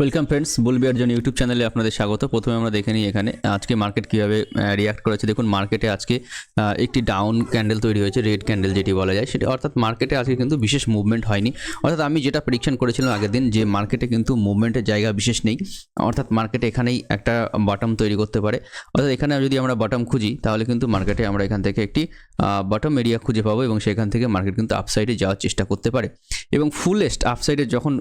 Welcome friends বুলবিয়ার জন্য YouTube চ্যানেলে আপনাদের স্বাগত। প্রথমে আমরা দেখে নিই এখানে আজকে মার্কেট কীভাবে রিয়াক্ট করেছে। দেখুন মার্কেটে আজকে একটি ডাউন ক্যান্ডেল তৈরি হয়েছে রেড ক্যান্ডেল যেটি বলা যায়। সেটা, অর্থাৎ মার্কেটে আজকে কিন্তু বিশেষ মুভমেন্ট হয়নি। অর্থাৎ আমি যেটা প্রেডিকশন করেছিলাম আগের দিন, যে মার্কেটে কিন্তু মুভমেন্টের জায়গা বিশেষ নেই। অর্থাৎ মার্কেটে এখানেই একটা বটম তৈরি করতে পারে। অর্থাৎ এখানে যদি আমরা বটম খুঁজি, তাহলে কিন্তু মার্কেটে আমরা এখান থেকে একটি বটম এরিয়া খুঁজে পাবো এবং সেখান থেকে মার্কেট কিন্তু আপসাইডে যাওয়ার চেষ্টা করতে পারে। এবং ফুলেস্ট আপসাইডে যখন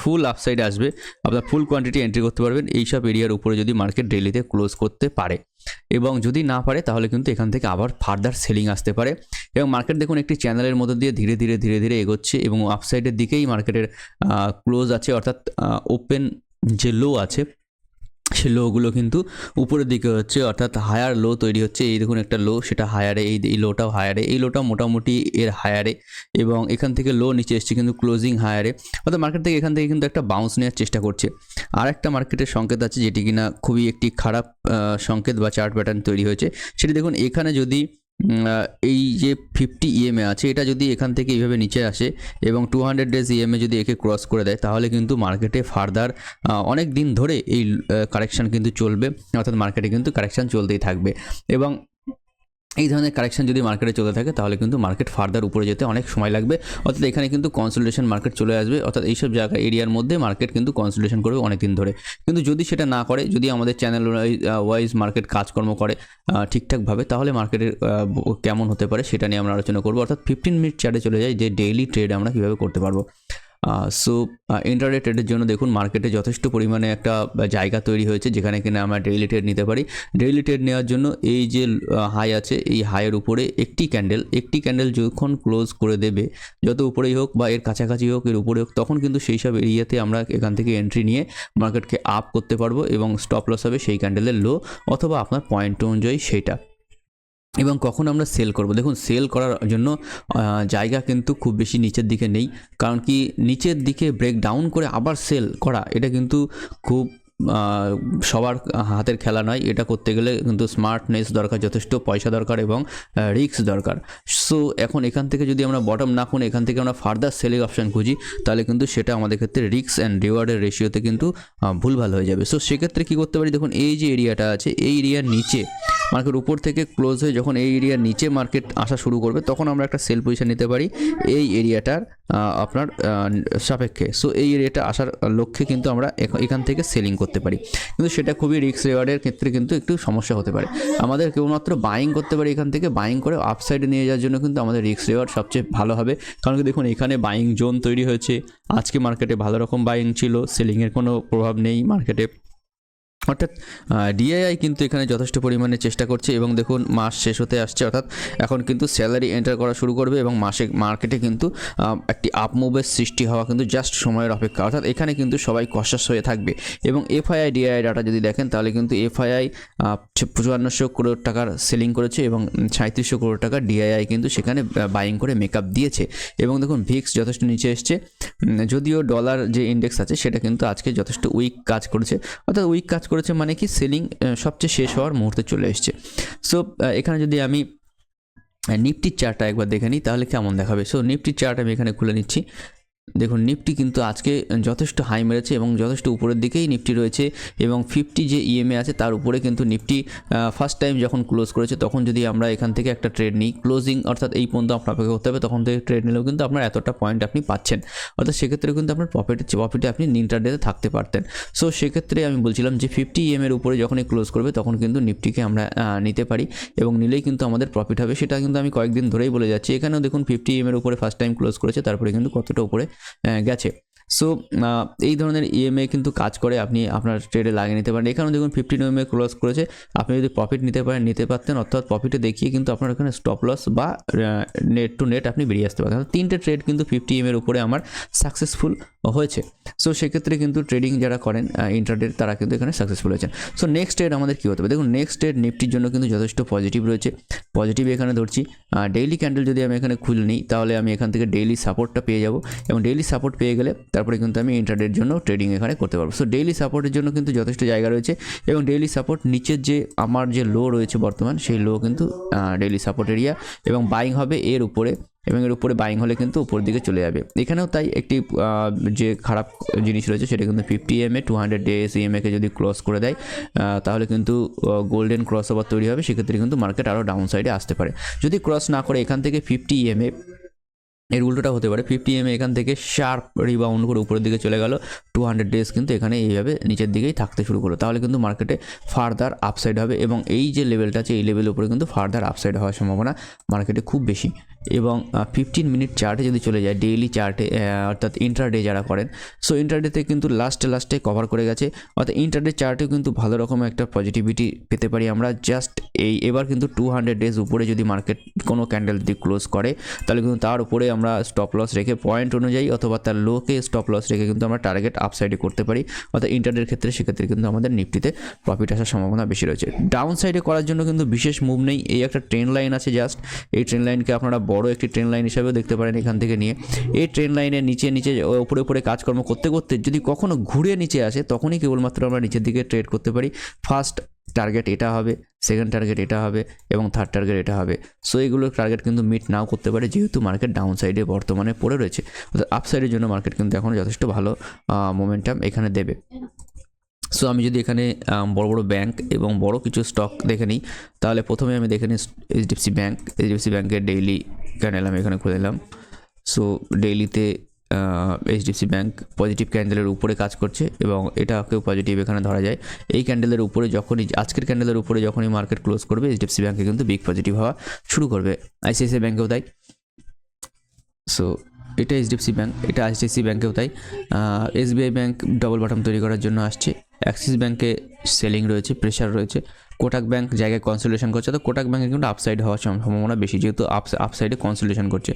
ফুল আপসাইডে আসবে, আপনার ফুল কোয়ান্টিটি এন্ট্রি করতে পারবেন। এইসব এরিয়ার উপরে যদি মার্কেট ডেলিতে ক্লোজ করতে পারে এবং যদি না পারে, তাহলে কিন্তু এখান থেকে আবার ফার্দার সেলিং আসতে পারে। এবং মার্কেট দেখুন, একটি চ্যানেলের মধ্যে দিয়ে ধীরে ধীরে ধীরে ধীরে এগোচ্ছে এবং আপসাইডের দিকেই মার্কেটের ক্লোজ আছে, অর্থাৎ ওপেন যে লো আছে সে লোগুলো কিন্তু উপরের দিকে হচ্ছে, অর্থাৎ হায়ার লো তৈরি হচ্ছে। এই দেখুন একটা লো সেটা হায়ারে এই এই লোটাও হায়ারে এই লোটা মোটামুটি এর হায়ারে এবং এখান থেকে লো নিচে এসছে কিন্তু ক্লোজিং হায়ারে অর্থাৎ মার্কেট থেকে এখান থেকে কিন্তু একটা বাউন্স নেওয়ার চেষ্টা করছে। আর একটা মার্কেটের সংকেত আছে, যেটি কিনা খুবই একটি খারাপ সংকেত বা চার্ট প্যাটার্ন তৈরি হয়েছে। সেটি দেখুন, এখানে যদি এই যে ফিফটি ইএমএ আছে, এটা যদি এখান থেকে এইভাবে নিচে আসে এবং টু হান্ড্রেড ডেজ ইএমএ যদি একে ক্রস করে দেয়, তাহলে কিন্তু মার্কেটে ফার্দার অনেক দিন ধরে এই কারেকশান কিন্তু চলবে, অর্থাৎ মার্কেটে কিন্তু কারেকশান চলতেই থাকবে। এবং এই ধরনের কারেকশন যদি মার্কেটে চলে থাকে, তাহলে কিন্তু মার্কেট ফার্দার উপরে যেতে অনেক সময় লাগবে। অর্থাৎ এখানে কিন্তু কনসোলিডেশন মার্কেট চলে আসবে। অর্থাৎ এইসব জায়গা এরিয়ার মধ্যে মার্কেট কিন্তু কনসোলিডেশন করবে অনেক দিন ধরে। কিন্তু যদি সেটা না করে, যদি আমাদের চ্যানেল ওয়াইজ মার্কেট কাজকর্ম করে ঠিকঠাকভাবে, তাহলে মার্কেটের কেমন হতে পারে সেটা নিয়ে আমরা আলোচনা করব। অর্থাৎ ফিফটিন মিনিট চার্টে চলে যাই, যে ডেইলি ট্রেড আমরা কীভাবে করতে পারব। সো ইন্টারডে ট্রেডের জন্য দেখুন মার্কেটে যথেষ্ট পরিমাণে একটা জায়গা তৈরি হয়েছে যেখানে কিনা আমরা ডেইলি ট্রেড নিতে পারি। ডেইলি ট্রেড নেওয়ার জন্য এই যে হাই আছে, এই হাইয়ের উপরে একটি ক্যান্ডেল একটি ক্যান্ডেল যখন ক্লোজ করে দেবে, যত উপরেই হোক বা এর কাছাকাছি হোক, এর উপরে হোক, তখন কিন্তু সেই সব এরিয়াতে আমরা এখান থেকে এন্ট্রি নিয়ে মার্কেটকে আপ করতে পারব এবং স্টপ লস হবে সেই ক্যান্ডেলের লো অথবা আপনার পয়েন্ট অনুযায়ী সেইটা এবং কখন আমরা সেল করব? দেখুন সেল করার জন্য জায়গা কিন্তু খুব বেশি নিচের দিকে নেই। কারণ কি, নিচের দিকে ব্রেক ডাউন করে আবার সেল করা, এটা কিন্তু খুব সবার হাতের খেলা নয়। এটা করতে গেলে কিন্তু স্মার্টনেস দরকার, যথেষ্ট পয়সা দরকার এবং রিস্ক দরকার। সো এখন এখান থেকে যদি আমরা বটম না খুনে এখান থেকে আমরা ফার্দার সেলিং অপশান খুঁজি, তাহলে কিন্তু সেটা আমাদের ক্ষেত্রে রিক্স অ্যান্ড রিওয়ার্ডের রেশিওতে কিন্তু ভুলভাল হয়ে যাবে। সো সেক্ষেত্রে কী করতে পারি? দেখুন, এই যে এরিয়াটা আছে, এই এরিয়ার নিচে মার্কেট উপর থেকে ক্লোজ হয়ে যখন এই এরিয়ার নিচে মার্কেট আসা শুরু করবে, তখন আমরা একটা সেল পজিশন নিতে পারি। এই এরিয়াটার আপনার সাপেক্ষে। সো এই এরিয়াটা আসার লক্ষ্যে কিন্তু আমরা এখ- এখান থেকে সেলিং করতে পারি। কিন্তু সেটা খুবই রিক্স রেওয়ার্ডের ক্ষেত্রে কিন্তু একটু সমস্যা হতে পারে। আমাদের কেবলমাত্র বাইং করতে পারি এখান থেকে বাইং করে আপসাইডে নিয়ে যাওয়ার জন্য কিন্তু আমাদের রিক্স রেওয়ার্ড সবচেয়ে ভালো হবে। কারণ কি দেখুন, এখানে বাইং জোন তৈরি হয়েছে। আজকে মার্কেটে ভালো রকম বাইং ছিল সেলিংয়ের কোনো প্রভাব নেই মার্কেটে অর্থাৎ ডিআইআই কিন্তু এখানে যথেষ্ট পরিমাণে চেষ্টা করছে এবং দেখুন, মাস শেষ হতে আসছে, অর্থাৎ এখন কিন্তু স্যালারি এন্টার করা শুরু করবে এবং মাসে মার্কেটে কিন্তু একটি আপ মুভের সৃষ্টি হওয়া কিন্তু জাস্ট সময়ের অপেক্ষা। অর্থাৎ এখানে কিন্তু সবাই কষাস হয়ে থাকবে। এবং এফআইআই ডিআইআই ডাটা যদি দেখেন, তাহলে কিন্তু এফআইআই চুয়ান্নশো করোড় টাকার সেলিং করেছে এবং সাঁত্রিশশো করোড় টাকা ডিআইআই কিন্তু সেখানে বাইং করে মেকআপ দিয়েছে। এবং দেখুন ভিক্স যথেষ্ট নিচে এসছে। যদিও ডলার যে ইন্ডেক্স আছে, সেটা কিন্তু আজকে যথেষ্ট উইক কাজ করেছে। অর্থাৎ উইক কাজ করেছে মানে কি সেলিং সবচেয়ে শেষ হওয়ার মুহূর্তে চলে এসছে। সো এখানে যদি আমি নিফটির চার্টটা একবার দেখে নিই, তাহলে কেমন দেখাবে? সো নিফটির চার্ট আমি এখানে খুলে নিচ্ছি। দেখুন, নিফটি কিন্তু আজকে যথেষ্ট হাই মেরেছে এবং যথেষ্ট উপরের দিকেই নিফটি রয়েছে এবং ফিফটি যে ইএমএ আছে তার উপরে কিন্তু নিফটি ফার্স্ট টাইম যখন ক্লোজ করেছে, তখন যদি আমরা এখান থেকে একটা ট্রেড নিই ক্লোজিং অর্থাৎ এই পর্যন্ত আপনার অপেক্ষা করতে হবে, তখন থেকে ট্রেড নিলেও কিন্তু আপনার এতটা পয়েন্ট আপনি পাচ্ছেন। অর্থাৎ সেক্ষেত্রে কিন্তু আপনার প্রফিটে প্রফিটে আপনি ইন্টারডেতে থাকতে পারতেন। সো সেক্ষেত্রে আমি বলছিলাম যে ফিফটি ইএম এর উপরে যখনই ক্লোজ করবে, তখন কিন্তু নিফটিকে আমরা নিতে পারি এবং নিলেই কিন্তু আমাদের প্রফিট হবে। সেটা কিন্তু আমি কয়েকদিন ধরেই বলে যাচ্ছি। এখানেও দেখুন ফিফটি ইএম এর উপরে ফার্স্ট টাইম ক্লোজ করেছে, তারপরে কিন্তু কতটা উপরে গেছে। সো এই ধরনের ইএমআই কিন্তু কাজ করে, আপনি আপনার ট্রেডে লাগিয়ে নিতে পারেন। এখানেও দেখুন ফিফটিন ইএমআই ক্লোজ করেছে। আপনি যদি প্রফিট নিতে পারেন, নিতে পারতেন, অর্থাৎ প্রফিটে দেখিয়ে কিন্তু আপনার এখানে স্টপ লস বা নেট টু নেট আপনি বেরিয়ে আসতে পারতেন। তিনটে ট্রেড কিন্তু ফিফটি এর উপরে আমার সাকসেসফুল হয়েছে। সো সেক্ষেত্রে কিন্তু ট্রেডিং যারা করেন ইন্টারডে তারা কিন্তু এখানে সাকসেসফুল হয়েছেন। সো নেক্সট ট্রেড আমাদের কী হতে হবে দেখুন নেক্সট ট্রেড নিফটির জন্য কিন্তু যথেষ্ট পজিটিভ রয়েছে। পজিটিভ এখানে ধরছি ডেইলি ক্যান্ডেল যদি আমি এখানে খুলে নিই, তাহলে আমি এখান থেকে ডেইলি সাপোর্টটা পেয়ে যাব। এবং ডেইলি সাপোর্ট পেয়ে গেলে তারপরে কিন্তু আমি ইন্টারডের জন্য ট্রেডিং এখানে করতে পারব। সো ডেইলি সাপোর্টের জন্য কিন্তু যথেষ্ট জায়গা রয়েছে। এবং ডেইলি সাপোর্ট নিচের যে, আমার যে লো রয়েছে বর্তমান, সেই লো কিন্তু ডেইলি সাপোর্ট এরিয়া এবং বাইং হবে এর উপরে। এবং এর উপরে বাইং হলে কিন্তু উপর দিকে চলে যাবে। এখানেও তাই একটি যে খারাপ জিনিস রয়েছে সেটা কিন্তু fifty M A to hundred days ইএমএকে যদি ক্রস করে দেয় তাহলে কিন্তু গোল্ডেন ক্রস ওভার তৈরি হবে। সেক্ষেত্রে কিন্তু মার্কেট আরও ডাউন সাইডে আসতে পারে। যদি ক্রস না করে এখান থেকে ফিফটি ইএমএ এর উল্টোটা হতে পারে। ফিফটি এম এখান থেকে শার্প রিবাউন্ড করে উপরের দিকে চলে গেল। টু হান্ড্রেড ডেজ কিন্তু এখানে এইভাবে নিচের দিকেই থাকতে শুরু করল। তাহলে কিন্তু মার্কেটে ফার্দার আপসাইড হবে এবং এই যে লেভেলটা আছে, এই লেভেলের উপরে কিন্তু ফার্দার আপসাইড হওয়ার সম্ভাবনা মার্কেটে খুব বেশি। এবং ফিফটিন মিনিট চার্টে যদি চলে যায় ডেইলি চার্টে অর্থাৎ ইন্টারডে যারা করেন সো ইন্টারডেতে কিন্তু লাস্টে লাস্টে কভার করে গেছে। অর্থাৎ ইন্টারডে চার্টেও কিন্তু ভালো রকম একটা পজিটিভিটি পেতে পারি আমরা। জাস্ট এই, এবার কিন্তু টু হান্ড্রেড ডেজ উপরে যদি মার্কেট কোনো ক্যান্ডেল দিয়ে ক্লোজ করে, তাহলে কিন্তু তার উপরে আমরা স্টপ লস রেখে পয়েন্ট অনুযায়ী অথবা তার লোকে স্টপ লস রেখে কিন্তু আমরা টার্গেট আপসাইডে করতে পারি। অর্থাৎ ইন্টারডের ক্ষেত্রে সেক্ষেত্রে কিন্তু আমাদের নিফটিতে প্রফিট আসার সম্ভাবনা বেশি রয়েছে। ডাউন সাইডে করার জন্য কিন্তু বিশেষ মুভ নেই। এই একটা ট্রেন লাইন আছে জাস্ট এই ট্রেন লাইনকে আপনারা বড় একটি ট্রেন লাইন হিসাবেও দেখতে পারেন এখান থেকে নিয়ে। এই ট্রেন লাইনের নিচে নিচে উপরে উপরে কাজকর্ম করতে করতে যদি কখনো ঘুরে নিচে আসে, তখনই কেবলমাত্র আমরা নিচের দিকে ট্রেড করতে পারি। ফার্স্ট টার্গেট এটা হবে সেকেন্ড টার্গেট এটা হবে এবং থার্ড টার্গেট এটা হবে। সো এগুলোর টার্গেট কিন্তু মিট নাও করতে পারে, যেহেতু মার্কেট ডাউন সাইডে বর্তমানে পড়ে রয়েছে। অর্থাৎ আপ সাইডের জন্য মার্কেট কিন্তু এখন যথেষ্ট ভালো মোমেন্টাম এখানে দেবে। সো আমি যদি এখানে বড় বড় ব্যাংক এবং বড় কিছু স্টক দেখে নিই, তাহলে প্রথমে আমি দেখে নিই এইচডিএফসি ব্যাংক এইচডিএফসি ব্যাংকের ডেইলি ক্যান্ডেল আমি এখানে খুলে দিলাম সো ডেইলিতে এইচডিএফসি ব্যাংক পজিটিভ ক্যান্ডেলের উপরে কাজ করছে এবং এটাকেও পজিটিভ এখানে ধরা যায়। এই ক্যান্ডেলের উপরে যখনই, আজকের ক্যান্ডেলের উপরে যখনই মার্কেট ক্লোজ করবে এইচডিএফসি ব্যাংকে কিন্তু বিগ পজিটিভ হওয়া শুরু করবে। আইসিআইসিআই ব্যাংকেও তাই। সো এটা এইচডিএফসি ব্যাঙ্ক এটা আইসিআইসি ব্যাঙ্কেও তাই। এসবিআই ব্যাঙ্ক ডবল বটম তৈরি করার জন্য আসছে। অ্যাক্সিস ব্যাঙ্কে সেলিং রয়েছে প্রেশার রয়েছে। কোটাক ব্যাঙ্ক জায়গায় কনসোলেশন করছে, তো কোটাক ব্যাংকে কিন্তু আপসাইড হওয়ার সম্ভাবনা বেশি, যেহেতু আপ আপসাইডে কনসোলেশন করছে।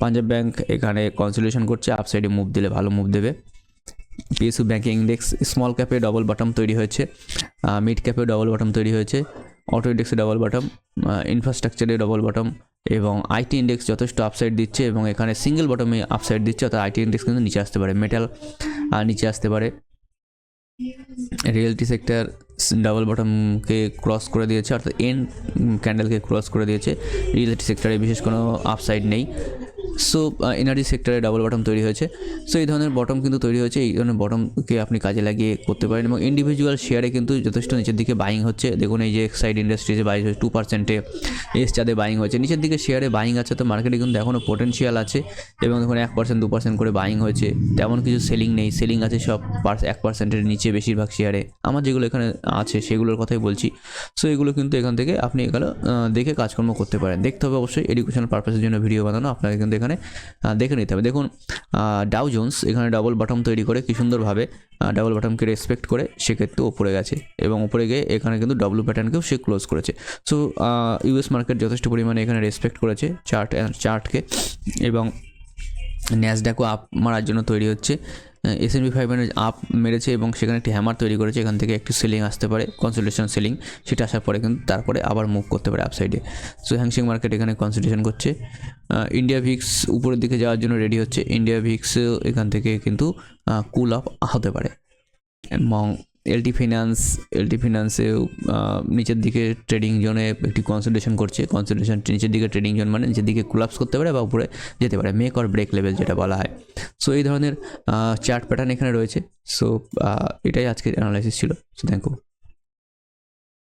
পাঞ্জাব ব্যাংক এখানে কনসোলেশন করছে আপসাইডে মুভ দিলে ভালো মুভ দেবে। পিএসইউ ব্যাংকিং ইন্ডেক্স স্মল ক্যাপে ডবল বটম তৈরি হয়েছে। মিড ক্যাপে ডবল বটম তৈরি হয়েছে। অটো ইন্ডেক্সে ডবল বটম ইনফ্রাস্ট্রাকচারে ডবল বটম এবং আইটি ইন্ডেক্স যথেষ্ট আপসাইড দিচ্ছে এবং এখানে সিঙ্গেল বটমে আপসাইড দিচ্ছে, অর্থাৎ আইটি ইন্ডেক্স কিন্তু নিচে আসতে পারে। মেটাল নিচে আসতে পারে। রিয়েলটি সেক্টর ডাবল বটমকে ক্রস করে দিয়েছে, অর্থাৎ এন ক্যান্ডেলকে ক্রস করে দিয়েছে। রিয়েলটি সেক্টরে বিশেষ কোনো আপসাইড নেই। সো এনার্জি সেক্টরে ডাবল বটম তৈরি হয়েছে। সো এই ধরনের বটম কিন্তু তৈরি হয়েছে। এই ধরনের বটমকে আপনি কাজে লাগিয়ে করতে পারেন এবং ইন্ডিভিজুয়াল শেয়ারে কিন্তু যথেষ্ট নিচের দিকে বাইং হচ্ছে। দেখুন, এই যে এক্সাইড ইন্ডাস্ট্রিজে বাইং হচ্ছে টু পার্সেন্টে এস চাঁদে বাইং হয়েছে, নিচের দিকে শেয়ারে বাইং আছে। তো মার্কেটে কিন্তু এখনও পোটেনশিয়াল আছে এবং দেখুন, এক পার্সেন্ট দু পার্সেন্ট করে বাইং হয়েছে। তেমন কিছু সেলিং নেই। সেলিং আছে সব পার্স, এক পার্সেন্টের নিচে বেশিরভাগ শেয়ারে আমার যেগুলো এখানে আছে, সেগুলোর কথাই বলছি। সো এগুলো কিন্তু এখান থেকে আপনি এগুলো দেখে কাজকর্ম করতে পারেন। দেখতে হবে অবশ্যই। এডুকেশনাল পারপাসের জন্য ভিডিও বানানো। আপনাকে কিন্তু এখানে আহ, দেখে নিতে হবে। দেখুন ডাউ জোন্স এখানে ডাবল বাটম তৈরি করে কি সুন্দরভাবে ডাবল বাটমকে রেসপেক্ট করে সেক্ষেত্রে ওপরে গেছে এবং ওপরে গিয়ে এখানে কিন্তু ডব্লু প্যাটার্নকেও সে ক্লোজ করেছে। সো ইউএস মার্কেট যথেষ্ট পরিমাণে এখানে রেসপেক্ট করেছে চার্ট চার্টকে এবং ন্যাসডাকও আপ মারার জন্য তৈরি হচ্ছে। S N B five up মেরেছে এবং সেখানে একটি হ্যামার তৈরি করেছে। এখান থেকে একটি সেলিং আসতে পারে কনসোলেশন সেলিং সেটা আসার পরে কিন্তু তারপরে আবার মুভ করতে পারে আপসাইডে সো হ্যাংসিং মার্কেট এখানে কনসোলেশন করছে। ইন্ডিয়া ভিক্স উপরের দিকে যাওয়ার জন্য রেডি হচ্ছে। ইন্ডিয়া ভিক্স এখান থেকে কিন্তু কুল আপ হতে পারে। এবং এলটি ফিনান্স এলটি ফিনান্সেও নিচের দিকে ট্রেডিং জোনে একটি কনসেন্ট্রেশন করছে। কনসেন্ট্রেশন নিচের দিকে ট্রেডিং জোন মানে নিচের দিকে কোলাপস করতে পারে বা উপরে যেতে পারে। মেক অর ব্রেক লেভেল যেটা বলা হয়। সো এই ধরনের চার্ট প্যাটার্ন এখানে রয়েছে। সো এটাই আজকের অ্যানালাইসিস ছিল। So thank you